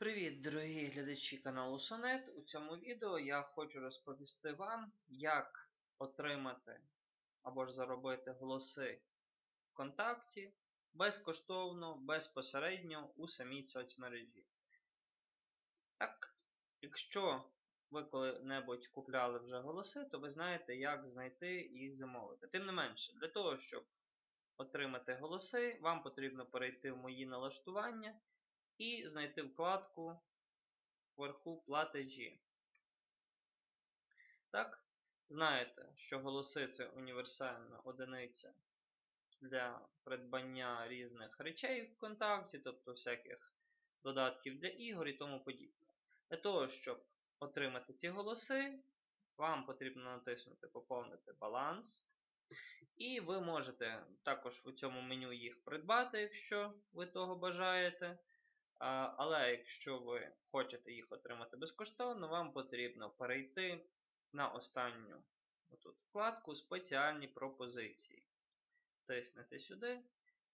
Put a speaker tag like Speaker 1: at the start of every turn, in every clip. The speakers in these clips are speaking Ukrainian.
Speaker 1: Привіт, дорогі глядачі каналу Сонет. У цьому відео я хочу розповісти вам, як отримати або ж заробити голоси ВКонтакті безкоштовно, безпосередньо у самій соцмережі. Так, якщо ви коли-небудь купляли вже голоси, то ви знаєте, як знайти і їх замовити. Тим не менше, для того, щоб отримати голоси, вам потрібно перейти в мої налаштування і знайти вкладку вверху платежі. Так, знаєте, що голоси це універсальна одиниця для придбання різних речей в контакті, тобто всяких додатків для ігор і тому подібне. Для того, щоб отримати ці голоси, вам потрібно натиснути Поповнити баланс. І ви можете також у цьому меню їх придбати, якщо ви того бажаєте. Але якщо ви хочете їх отримати безкоштовно, вам потрібно перейти на останню отут вкладку Спеціальні пропозиції. Тиснете сюди.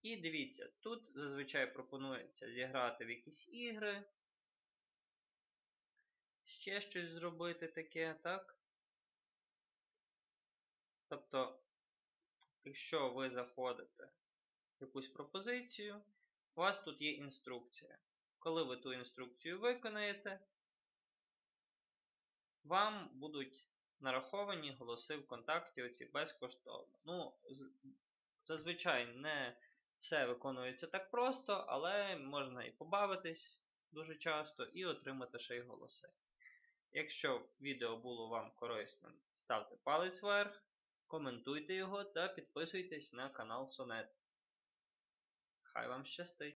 Speaker 1: І дивіться, тут зазвичай пропонується зіграти в якісь ігри. Ще щось зробити таке, так? Тобто, якщо ви заходите в якусь пропозицію, у вас тут є інструкція. Коли ви ту інструкцію виконаєте, вам будуть нараховані голоси ВКонтакті оці безкоштовно. Ну, зазвичай не все виконується так просто, але можна і побавитись дуже часто і отримати ще й голоси. Якщо відео було вам корисним, ставте палець вверх, коментуйте його та підписуйтесь на канал Сонет. Хай вам щастить!